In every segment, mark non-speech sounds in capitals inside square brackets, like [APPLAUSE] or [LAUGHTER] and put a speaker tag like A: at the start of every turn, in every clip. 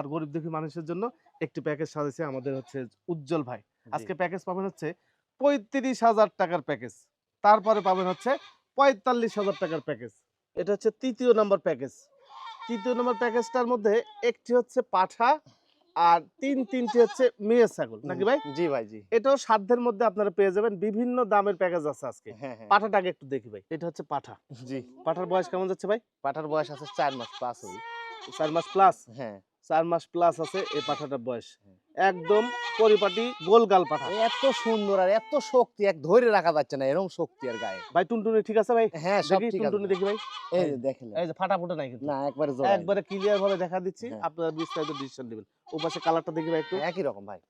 A: আর গরিব দুঃখী মানুষের জন্য একটি প্যাকেজ সাজাইছে আমাদের হচ্ছে উজ্জ্বল ভাই। আজকে প্যাকেজ পাবেন হচ্ছে পঁয়ত্রিশ হাজার টাকার প্যাকেজ তারপরে পাবেন হচ্ছে পঁয়তাল্লিশ হাজার টাকার প্যাকেজ এটা হচ্ছে তৃতীয় নম্বর প্যাকেজ তৃতীয় নম্বর প্যাকেজটার মধ্যে একটি হচ্ছে পাঠা আর তিন তিনটি হচ্ছে মেয়ে ছাগল। নাকি ভাই?
B: জি ভাই জি।
A: এটাও সাধ্যের মধ্যে আপনারা পেয়ে যাবেন বিভিন্ন দামের প্যাকেজ আছে আজকে।
B: হ্যাঁ হ্যাঁ।
A: পাঠাটাকে একটু দেখি ভাই। এটা হচ্ছে পাঠা।
B: জি।
A: পাঠার বয়স কেমন যাচ্ছে ভাই?
B: পাঠার বয়স আছে চার মাস হই
A: চার মাস প্লাস
B: হ্যাঁ।
A: চার মাস প্লাস আছে এই পাঠাটার বয়স। একদম পরিপাটি গোলগাল পাঠা।
B: এত সুন্দর আর এত শক্তি এক ধরে রাখা যাচ্ছে না এরকম শক্তি আর গায়ে।
A: ভাই টুনটুনি ঠিক আছে ভাই?
B: হ্যাঁ সব
A: দেখি
B: ঠিক
A: টুনটুনি দেখি ভাই।
B: এই যে দেখেন।
A: এই যে ফাটা ফুটা নাই কিন্তু।
B: না একবারে জোড়া
A: একবারে ক্লিয়ার ভাবে দেখা দিচ্ছি।
B: হ্যাঁ।
A: আপনারা বিস্তারিত ডিসিশন দিবেন ওপাশে কালারটা দেখি ভাই একটু।
B: একই রকম ভাই।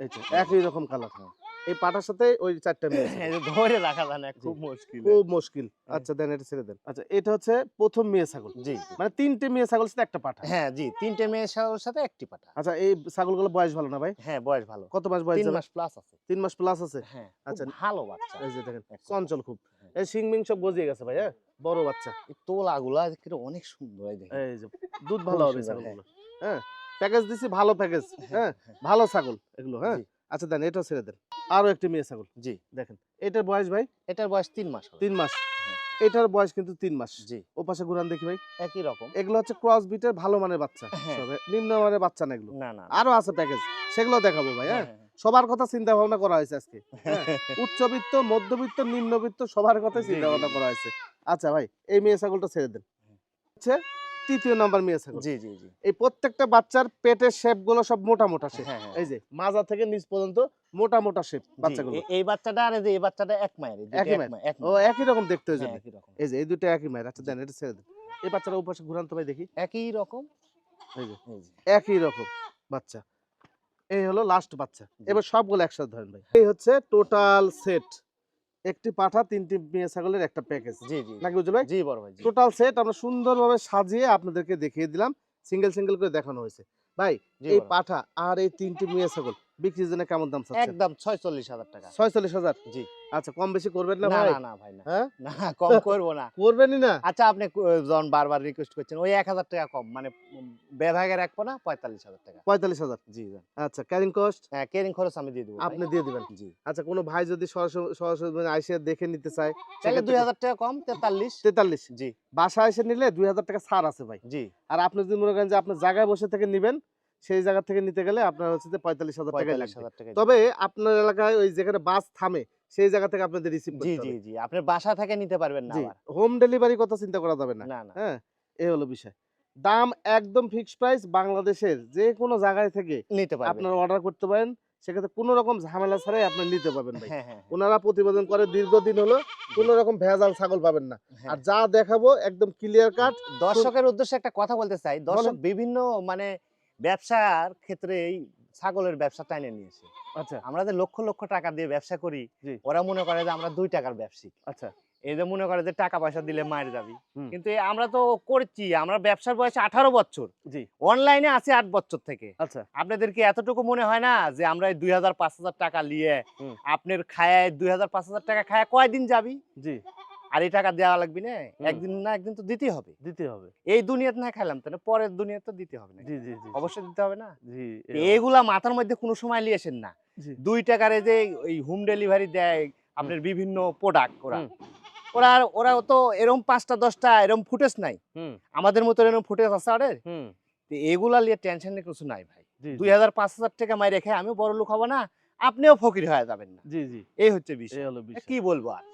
A: এই যে, একই রকম কালার
B: হ্যাঁ।
A: এই পাটার সাথে ওই চারটা মেয়ে
B: যে ধরে রাখা যায় না খুব মুশকিল।
A: খুব মুশকিল।
B: হ্যাঁ।
A: আচ্ছা দেন এটা ছেড়ে দেন। আচ্ছা এটা হচ্ছে প্রথম মেয়ে ছাগল।
B: জি।
A: মানে তিনটে মেয়ে ছাগল সাথে একটা পাঠা
B: হ্যাঁ জি তিনটে মেয়ের সাথে- সাথে একটি পাঠা
A: আচ্ছা এই ছাগলগুলো বয়স ভালো না ভাই?
B: হ্যাঁ বয়স ভালো।
A: কত মাস বয়স
B: তিন মাস প্লাস আছে।
A: তিন মাস প্লাস আছে?
B: হ্যাঁ
A: আচ্ছা।
B: ভালো বাচ্চা।
A: এই যে দেখেন চঞ্চল খুব।
B: হ্যাঁ।
A: এই সিং মিং সব গজিয়ে গেছে ভাই হ্যাঁ? বড় বাচ্চা।
B: এই তোলাগুলা কিন্তু অনেক সুন্দর এই দেখেন।
A: এই যে দুধ ভালো হবে ছাগলগুলো। হ্যাঁ। প্যাকেজ দিছি ভালো প্যাকেজ হ্যাঁ ভালো ছাগল এগুলো হ্যাঁ। আচ্ছা দেন এটাও ছেড়ে দেন। আরও একটি মেয়ে ছাগল।
B: জি
A: দেখেন। এটার বয়স ভাই?
B: এটার বয়স তিন মাস
A: তিন মাস।
B: হ্যাঁ।
A: এটার বয়স কিন্তু তিন মাস।
B: জি।
A: ও পাশে ঘুরান দেখি ভাই।
B: একই রকম।
A: এগুলো হচ্ছে ক্রস বিটের ভালো মানের বাচ্চা
B: হ্যাঁ।
A: নিম্ন মানের বাচ্চা না এগুলো।
B: না না।
A: আরও আছে প্যাকেজ সেগুলো দেখাবো ভাই হ্যাঁ?
B: হ্যাঁ,
A: সবার কথা চিন্তা ভাবনা করা হয়েছে আজকে। উচ্চবিত্ত মধ্যবিত্ত নিম্নবিত্ত সবার
B: কথা
A: চিন্তা ভাবনা করা হয়েছে। আচ্ছা ভাই এই মেয়ে ছাগলটা ছেড়ে দেন। হচ্ছে তৃতীয় নাম্বার মেয়ে ছাগল।
B: জি জি জি।
A: এই প্রত্যেকটা বাচ্চার পেটের শেপগুলো সব মোটা মোটা শেপ।
B: হ্যাঁ, হ্যাঁ।
A: এই যে মাজা থেকে নিচ পর্যন্ত মোটা মোটা শেপ বাচ্চাগুলো।
B: এই বাচ্চাটা আর এই যে এই বাচ্চাটা এক মায়ের
A: একই
B: এক
A: মায়ের? ও একই রকম দেখতে হয়েছে
B: হ্যাঁ,
A: এই যে এই দুটো একই মায়ের। আচ্ছা দেন এটা ছেড়ে দেন। এই বাচ্চারা উপাসে ঘুরান তো ভাই দেখি।
B: একই রকম।
A: এই যে একই রকম বাচ্চা। এই হলো লাস্ট বাচ্চা। এবার সবগুলো একসাথে ধরেন ভাই। এই হচ্ছে টোটাল সেট একটি পাঠা তিনটি মেয়ে ছাগলের একটা প্যাকেজ
B: জি জি
A: নাকি বুঝলো ভাই
B: জি বড় ভাই
A: টোটাল সেট আমরা সুন্দরভাবে সাজিয়ে আপনাদেরকে দেখিয়ে দিলাম। সিঙ্গেল সিঙ্গেল করে দেখানো হয়েছে। ভাই এই পাঠা আর এই তিনটি মেয়ে ছাগল বিক্রির জন্য কেমন দাম চাচ্ছেন?
B: একদম হাজার টাকা।
A: ছয়চল্লিশ হাজার?
B: জি।
A: আচ্ছা কম বেশি করবেন না ভাই?
B: না না ভাই না।
A: হ্যাঁ?
B: না কম করব না। [LAUGHS]
A: করবেনই না?
B: আচ্ছা আপনি যখন বারবার রিকোয়েস্ট করছেন ওই এক হাজার টাকা কম মানে উম, বেভাগে রাখব না পঁয়তাল্লিশ হাজার টাকা।
A: পঁয়তাল্লিশ হাজার?
B: জি জি।
A: আচ্ছা ক্যারিং কস্ট
B: হ্যাঁ কেরিং খরচ আমি দিয়ে দেবো।
A: আপনি দিয়ে দিবেন?
B: জি।
A: আচ্ছা কোনো ভাই যদি সরাসরি সরাসরি মানে আইসে দেখে নিতে চায়
B: তাহলে দুই হাজার টাকা কম তেতাল্লিশ।
A: তেতাল্লিশ?
B: জি।
A: বাসায় এসে নিলে দুই হাজার টাকা ছাড় আছে ভাই।
B: জি।
A: আর আপনি যদি মনে করেন যে আপনার জায়গায় বসে থেকে নেবেন সেই জায়গা থেকে নিতে গেলে আপনার হচ্ছে যে পঁয়তাল্লিশ হাজার টাকা লাগবে। তবে আপনার এলাকায় ওই যেখানে বাস থামে সেই জায়গা থেকে আপনাদের রিসিভ
B: জি জি জি আপনার বাসা থেকে নিতে পারবেন না
A: হোম ডেলিভারি কথা চিন্তা করা যাবে না। হ্যাঁ এই হলো বিষয়। দাম একদম ফিক্সড প্রাইস বাংলাদেশের যে কোনো জায়গায় থেকে
B: নিতে পারবেন।
A: আপনারা অর্ডার করতে পারেন। সেক্ষেত্রে কোনো রকম ঝামেলা ছাড়াই আপনি নিতে পারবেন ভাই।
B: হ্যাঁ হ্যাঁ
A: ওনারা প্রতিবেদন করে দীর্ঘদিন হলো কোনো রকম ভেজাল ছাগল পাবেন না।
B: হ্যাঁ।
A: আর যা দেখাবো একদম ক্লিয়ার কাট
B: দর্শকের উদ্দেশ্যে একটা কথা বলতে চাই। দর্শক বিভিন্ন মানে ব্যবসার ক্ষেত্রে এই ছাগলের ব্যবসা টাইনে নিয়েছে।
A: আচ্ছা।
B: আমরা যে লক্ষ লক্ষ টাকা দিয়ে ব্যবসা করি ওরা মনে করে যে আমরা দুই টাকার ব্যবসায়িক।
A: আচ্ছা।
B: এই যে মনে করে যে টাকা পয়সা দিলে মায়ের যাবি কিন্তু আমরা তো করছি আমরা ব্যবসার বয়স আঠারো বছর।
A: জি।
B: অনলাইনে আছে আট বছর থেকে।
A: আচ্ছা।
B: আপনাদের কি এতটুকু মনে হয় না যে আমরা এই দুই হাজার পাঁচ হাজার টাকা নিয়ে আপনার খায় দুই হাজার পাঁচ হাজার টাকা খায় কয়দিন যাবি?
A: জি।
B: আর এই টাকা দেওয়া লাগবে না একদিন না একদিন তো দিতে হবে।
A: দিতে হবে।
B: এই দুনিয়াতে না খাইলাম তাহলে পরের দুনিয়াতে তো দিতে হবে না।
A: জি জি জি
B: অবশ্যই দিতে হবে না।
A: জি
B: তো এইগুলা মাথার মধ্যে কোনো সময় নিয়ে আসেন না। দুই টাকার যে এই হোম ডেলিভারি দেয় আপনার বিভিন্ন প্রোডাক্ট ওরা। ওরা ওরা তো এরকম পাঁচটা দশটা এরকম ফুটেজ নাই। আমাদের মতো এরকম ফুটেজ আছে তো এগুলা নিয়ে টেনশনের কিছু নাই ভাই। দুই হাজার পাঁচ হাজার টাকা মাই রেখে আমিও বড় লোক হব না আপনিও ফকির হয়ে যাবেন না।
A: জি জি।
B: এই হচ্ছে বিষয়।
A: হলো বিষয়।
B: কি বলব আর?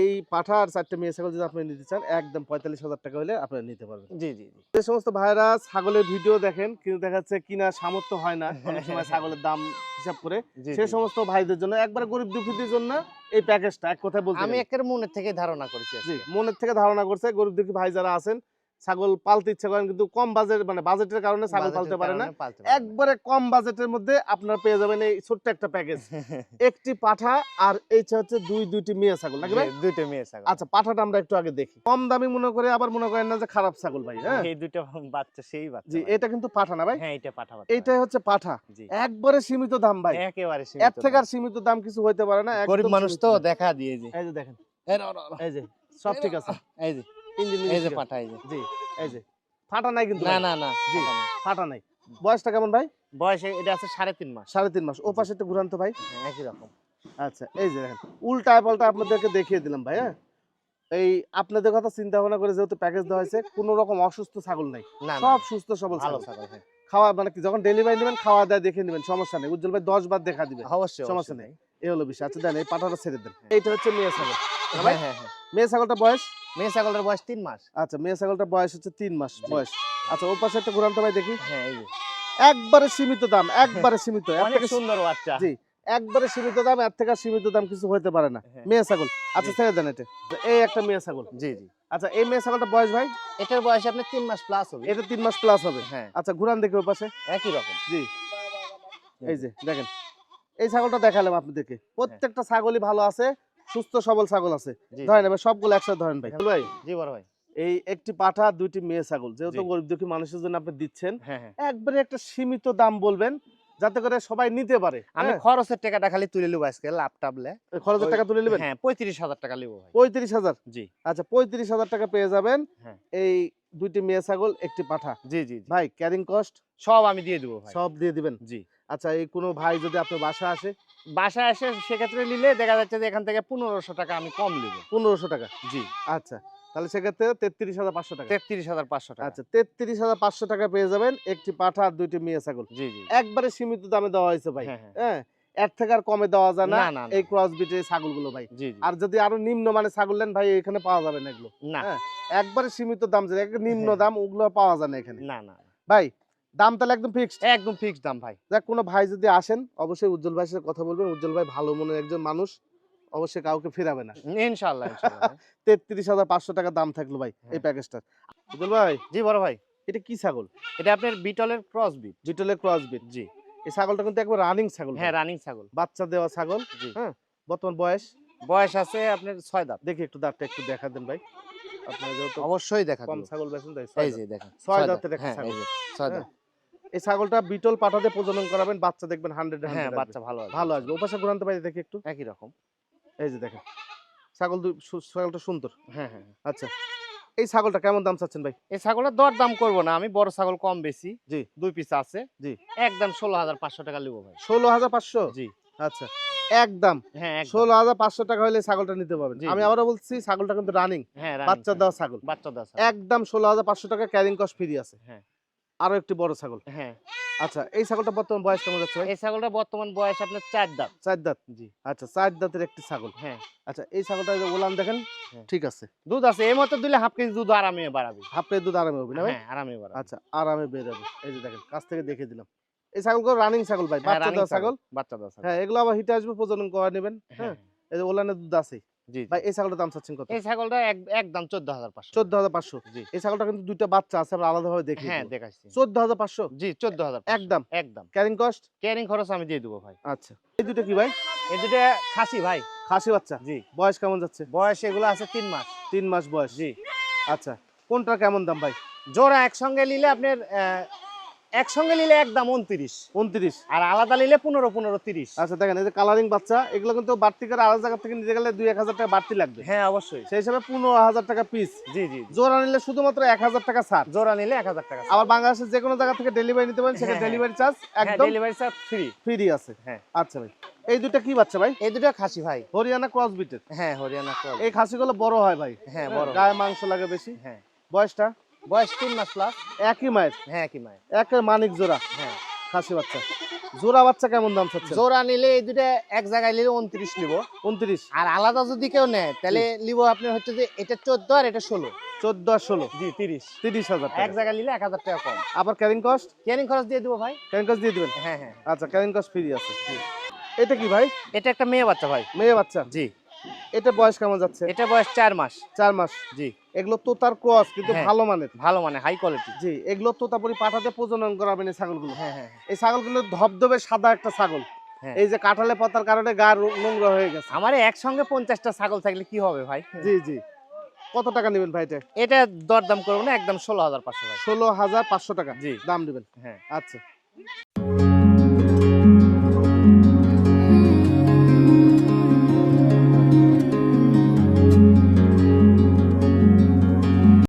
A: এই পাঠা আর চারটে মেয়ে ছাগল যদি আপনি নিতে চান একদম পঁয়তাল্লিশ হাজার টাকা হলে আপনারা নিতে পারবেন।
B: জি জি
A: যে সমস্ত ভাইরা ছাগলের ভিডিও দেখেন কিন্তু দেখা যাচ্ছে কিনা সামর্থ্য হয় না অনেক সময় [LAUGHS] ছাগলের দাম হিসাব করে। সে সমস্ত ভাইদের জন্য একবার গরিব দুঃখীদের জন্য এই প্যাকেজটা এক কথায় বলতে
B: আমি। একের মনের থেকে ধারণা করেছি
A: জি মনের থেকে ধারণা করছে গরিব দুঃখী ভাই যারা আছেন ছাগল পালতে ইচ্ছা করেন কিন্তু কম বাজেট মানে বাজেটের কারণে ছাগল পালতে পারে না। একবারে কম বাজেটের মধ্যে আপনারা পেয়ে যাবেন এই ছোট্ট একটা প্যাকেজ [LAUGHS] একটি পাঠা আর এইটা হচ্ছে দুই দুইটি মেয়ে ছাগল
B: জি, দুইটা মেয়ে ছাগল।
A: আচ্ছা পাঠাটা আমরা একটু আগে দেখি। কম দামি মনে করে আবার মনে করেন না যে খারাপ ছাগল ভাই হ্যাঁ?
B: এই দুইটা বাচ্চা সেই বাচ্চা
A: জি এটা কিন্তু পাঠা না ভাই?
B: হ্যাঁ এটা পাঠাবো
A: এইটাই হচ্ছে পাঠা। একবারে সীমিত দাম ভাই।
B: একেবারে
A: এর
B: সীমিত
A: থেকে আর সীমিত দাম কিছু হইতে পারে না
B: গরিব মানুষ তো দেখা দিয়ে
A: এই যে দেখেন।
B: এই
A: যে সব ঠিক আছে।
B: এই যে।
A: ইঞ্জিন
B: এই যে পাঠা এই যে।
A: জি এই যে। ফাটা নাই কিন্তু
B: না না না
A: জি। ফাটা নাই। বয়সটা কেমন ভাই?
B: বয়স এটা আছে সাড়ে তিন মাস।
A: সাড়ে তিন মাস। ও পাশে একটু ঘুরান তো ভাই।
B: হ্যাঁ, একই রকম।
A: আচ্ছা এই যে দেখেন। উল্টায় পাল্টা আপনাদেরকে দেখিয়ে দিলাম ভাই হ্যাঁ? এই আপনাদের কথা চিন্তা ভাবনা করে যেহেতু প্যাকেজ দেওয়া হয়েছে কোনো রকম অসুস্থ ছাগল নাই। সব সুস্থ সবল ছাগল।
B: ছাগল হ্যাঁ।
A: খাওয়া মানে কি যখন ডেলিভারি নেবেন খাওয়া দাওয়া দেখে নেবেন সমস্যা নেই। উজ্জ্বল ভাই দশ বার দেখা দিবে।
B: অবশ্যই
A: সমস্যা নেই। এই হলো বিষয়। আচ্ছা দেন এই পাঠাটা ছেড়ে দেন। এইটা হচ্ছে মেয়ে ছাগল। ভাই?
B: হ্যাঁ হ্যাঁ হ্যাঁ।
A: মেয়ে ছাগলটা বয়স?
B: মেয়ে ছাগলের বয়স তিন মাস।
A: আচ্ছা মেয়ে ছাগলটা বয়স হচ্ছে তিন মাস বয়স। আচ্ছা ওর পাশে একটা ঘুরান তো ভাই দেখি।
B: হ্যাঁ এই
A: একবারে সীমিত দাম একবারে সীমিত।
B: অনেক সুন্দর বাচ্চা।
A: জি। একবারে সীমিত দাম এর থেকে সীমিত দাম কিছু হতে পারে না।
B: হ্যাঁ।
A: মেয়ে ছাগল। আচ্ছা ছেড়ে দেন এটা। এই একটা মেয়ে ছাগল।
B: জি জি।
A: আচ্ছা এই মেয়ে ছাগলটা বয়স ভাই?
B: এটার বয়স আপনার তিন মাস প্লাস হবে।
A: এটা তিন মাস প্লাস হবে।
B: হ্যাঁ।
A: আচ্ছা ঘুরান দেখি ওর পাশে।
B: একই রকম।
A: জি। এই যে দেখেন। এই ছাগলটা দেখালাম আপনাদেরকে। প্রত্যেকটা ছাগলই ভালো আছে। সুস্থ সবল ছাগল আছে। ধরেন এবার সবগুলো একসাথে ধরেন ভাই। ভাই।
B: জি বড় ভাই।
A: এই একটি পাঠা দুইটি মেয়ে ছাগল। যেহেতু গরিব দুঃখী মানুষের জন্য আপনি দিচ্ছেন
B: হ্যাঁ হ্যাঁ।
A: একবারে একটা সীমিত দাম বলবেন যাতে করে সবাই নিতে পারে।
B: আমি
A: হ্যাঁ?
B: খরচের টাকাটা খালি তুলে নেব আজকে লাভ টাবলে
A: খরচের টাকা তুলে নেবেন?
B: হ্যাঁ পঁয়ত্রিশ হাজার টাকা নেব
A: পঁয়ত্রিশ হাজার?
B: জি।
A: আচ্ছা পঁয়ত্রিশ হাজার টাকা পেয়ে যাবেন। এই দুইটি মেয়ে ছাগল একটি পাঠা।
B: জি জি জি।
A: ভাই ক্যারিং কস্ট
B: সব আমি দিয়ে দেবো
A: সব দিয়ে দিবেন?
B: জি।
A: আচ্ছা এই কোনো ভাই যদি আপনার বাসা আসে
B: বাসায় এসে সেক্ষেত্রে নিলে দেখা যাচ্ছে যে এখান থেকে পনেরোশো টাকা আমি কম নেব।
A: পনেরোশো টাকা?
B: জি।
A: আচ্ছা তাহলে সেক্ষেত্রে তেত্রিশ হাজার পাঁচশো টাকা।
B: তেত্রিশ হাজার পাঁচশো টাকা।
A: আচ্ছা তেত্রিশ হাজার পাঁচশো টাকা পেয়ে যাবেন একটি পাঠা আর দুইটি মেয়ে ছাগল।
B: জি জি।
A: একবারে সীমিত দামে দেওয়া হয়েছে ভাই।
B: হ্যাঁ হ্যাঁ।
A: হ্যাঁ এর থেকে আর কমে দেওয়া যায় না। এই ক্রস বিটের ছাগলগুলো ভাই। আর যদি আরও নিম্ন মানে ছাগল নেন ভাই এখানে পাওয়া যাবে না এগুলো।
B: না।
A: হ্যাঁ। একবারে সীমিত দাম একদম নিম্ন। দাম ওগুলো পাওয়া যায় না এখানে।
B: না না।
A: ভাই দাম তাহলে একদম ফিক্সড
B: একদম ফিক্স দাম ভাই।
A: দেখ কোনো ভাই যদি আসেন অবশ্যই উজ্জ্বল ভাইয়ের সাথে কথা বলবেন। উজ্জ্বল ভাই ভালো মনের একজন মানুষ অবশ্যই কাউকে ফেরাবে না।
B: ভাই। [LAUGHS]
A: তেত্রিশ হাজার পাঁচশো টাকা দাম থাকল ভাই এই
B: হ্যাঁ।
A: প্যাকেজটার। উজ্জ্বল ভাই?
B: জি বড় ভাই।
A: এটা কি ছাগল?
B: এটা আপনার বিটলের ক্রস বিট
A: বিটলের ক্রস বিট
B: জি।
A: এই ছাগলটা কিন্তু একবার রানিং ছাগল
B: হ্যাঁ রানিং ছাগল।
A: বাচ্চা দেওয়া ছাগল
B: জি।
A: হ্যাঁ বর্তমান বয়স?
B: বয়স আছে আপনার ছয় দাঁত।
A: দেখি একটু দাঁতটা একটু দেখা দেন ভাই। আপনার
B: অবশ্যই দেখা
A: কম ছাগল বেছেন তাই
B: এই
A: ছয়
B: যে। দেখেন
A: ছয় দাঁতের একটা
B: হ্যাঁ,
A: ছাগল।
B: এই ছয়
A: হ্যাঁ।
B: দাঁত।
A: এই ছাগলটা বিটল পাঠাতে প্রজনন করাবেন বাচ্চা দেখবেন হান্ড্রেড
B: হ্যাঁ বাচ্চা ভালো
A: ভালো আসবে। ওপাশে ঘুরানতে পারি দেখি একটু।
B: একই রকম।
A: এই যে দেখেন ছাগল ছাগলটা সুন্দর।
B: হ্যাঁ হ্যাঁ
A: আচ্ছা এই ছাগলটা কেমন দাম চাচ্ছেন ভাই?
B: এই ছাগলের দর দাম করব না আমি বড় ছাগল কম বেশি।
A: জি।
B: দুই পিস আছে।
A: জি।
B: একদম ষোলো হাজার পাঁচশো টাকা নেব ভাই।
A: ষোলো হাজার পাঁচশো?
B: জি।
A: আচ্ছা একদম।
B: হ্যাঁ।
A: ষোলো হাজার পাঁচশো টাকা হলে ছাগলটা নিতে পারবেন। আমি। আবারও বলছি ছাগলটা কিন্তু রানিং
B: হ্যাঁ
A: বাচ্চা
B: ছাগল।
A: দেওয়া ছাগল।
B: বাচ্চা দেওয়া।
A: একদম ষোলো হাজার পাঁচশো টাকা ক্যারিং কস্ট ফ্রি আছে।
B: হ্যাঁ।
A: আরও একটি বড় ছাগল।
B: হ্যাঁ।
A: আচ্ছা এই ছাগলটা বর্তমান বয়স কেমন যাচ্ছে
B: এই ছাগলটা বর্তমান বয়স আপনার চার দাঁত।
A: চার দাঁত?
B: জি।
A: আচ্ছা চার দাঁতের একটি ছাগল।
B: হ্যাঁ।
A: আচ্ছা এই ছাগলটা ওলান দেখেন
B: হ্যাঁ।
A: ঠিক আছে।
B: দুধ আছে এই মতো দিলে হাফ কেজি দুধ আরামে বাড়াবে।
A: হাফ প্লেট দুধ আরামে হবে না ভাই?
B: হ্যাঁ আরামে বাড়াবে।
A: আচ্ছা আরামে বের হবে এই যে দেখেন কাছ থেকে দেখে দিলাম। এই ছাগল ছাগলগুলো রানিং ছাগল ভাই
B: হ্যাঁ,
A: বাচ্চা দেওয়া ছাগল।
B: বাচ্চা দেওয়া
A: হ্যাঁ এগুলো আবার হিটে আসবে প্রজনন করে নেবেন।
B: হ্যাঁ
A: এই যে ওলানের দুধ আছে। ভাই এই ছাগলটার দাম চাচ্ছেন কত?
B: এই ছাগলটা একদম চোদ্দ হাজার পাঁচশো।
A: চোদ্দ হাজার পাঁচশো।
B: জি।
A: এই ছাগলটা কিন্তু দুইটা বাচ্চা আছে আমরা আলাদাভাবে দেখি
B: হ্যাঁ দেখাচ্ছি
A: চোদ্দ হাজার পাঁচশো?
B: জি চোদ্দ হাজার
A: একদম।
B: একদম।
A: Carrying cost?
B: ক্যারিং খরচ আমি দিয়ে দেবো ভাই।
A: আচ্ছা। এই দুটো কি ভাই?
B: এই দুটো খাসি ভাই।
A: খাসি বাচ্চা?
B: জি।
A: বয়স কেমন যাচ্ছে?
B: বয়স এগুলো আছে তিন মাস।
A: তিন মাস বয়স।
B: জি।
A: আচ্ছা কোনটা কেমন দাম ভাই?
B: জোড়া একসঙ্গে নিলে আপনার একসঙ্গে নিলে একদম উনত্রিশ।
A: উনত্রিশ।
B: আর আলাদা নিলে পনেরো পনেরো তিরিশ।
A: আচ্ছা দেখেন এই যে কালারিং বাচ্চা এগুলো কিন্তু বাড়তি করে আলাদা জায়গা থেকে নিতে গেলে দুই এক হাজার টাকা বাড়তি লাগবে।
B: হ্যাঁ অবশ্যই।
A: সেই হিসাবে পনেরো হাজার টাকা পিস
B: জি জি।
A: জোড়া নিলে শুধুমাত্র এক হাজার টাকা ছাড়।
B: জোড়া নিলে এক হাজার টাকা
A: আবার বাংলাদেশের যে কোনো জায়গা থেকে ডেলিভারি নিতে পারেন সেখানে। ডেলিভারি চার্জ একদম
B: ডেলিভারি চার্জ ফ্রি
A: ফ্রি আছে।
B: হ্যাঁ।
A: আচ্ছা ভাই এই দুটা কি বাচ্চা ভাই?
B: এই দুটা খাসি ভাই।
A: হরিয়ানা ক্রস বিটের
B: হ্যাঁ হরিয়ানা ক্রস
A: এই খাসিগুলো বড় হয় ভাই।
B: হ্যাঁ বড়
A: গায়ে মাংস লাগে বেশি।
B: হ্যাঁ।
A: বয়সটা?
B: বয়স তিন মাস প্লাস
A: একই মায়ের?
B: হ্যাঁ কি মায়ের।
A: একের মানিক জোড়া?
B: হ্যাঁ।
A: খাসি বাচ্চা। জোড়া বাচ্চা কেমন দাম চাচ্ছে
B: জোড়া নিলে এই দুটো এক জায়গায় নিলে উনত্রিশ নিব।
A: উনত্রিশ।
B: আর আলাদা যদি কেউ নেয় তাহলে নিব আপনার হচ্ছে যে এটা চোদ্দ আর এটা ষোলো।
A: চোদ্দ আর ষোলো?
B: জি তিরিশ।
A: তিরিশ হাজার
B: এক জায়গায় নিলে এক হাজার টাকা কম।
A: আবার ক্যারিং কস্ট
B: ক্যারিং খরচ দিয়ে দিব ভাই।
A: ক্যারিং কস্ট দিয়ে দিবেন?
B: হ্যাঁ হ্যাঁ।
A: আচ্ছা ক্যারিং কস্ট ফ্রি আছে। এটা কি ভাই?
B: এটা একটা মেয়ে বাচ্চা ভাই।
A: মেয়ে বাচ্চা?
B: জি।
A: এটা বয়স কেমন যাচ্ছে?
B: এটা বয়স চার মাস।
A: চার মাস।
B: জি।
A: এগুলো তোতার ক্রস কিন্তু
B: হ্যাঁ।
A: ভালো মানের।
B: ভালো মানে হাই কোয়ালিটি
A: জি এগুলো তোতাপুরি পাঠাতে প্রজনন করাবেন এই ছাগলগুলো।
B: হ্যাঁ হ্যাঁ
A: এই ছাগলগুলো ধবধবে সাদা একটা ছাগল।
B: হ্যাঁ।
A: এই যে কাঁঠালে পাতার কারণে গা নোংরা হয়ে গেছে।
B: আমার একসঙ্গে পঞ্চাশটা ছাগল থাকলে কি হবে ভাই?
A: জি জি। কত টাকা নেবেন ভাই এটা?
B: এটা দরদাম করব না একদম ষোলো হাজার পাঁচশো
A: ষোলো হাজার পাঁচশো টাকা।
B: জি।
A: দাম নেবেন।
B: হ্যাঁ।
A: আচ্ছা।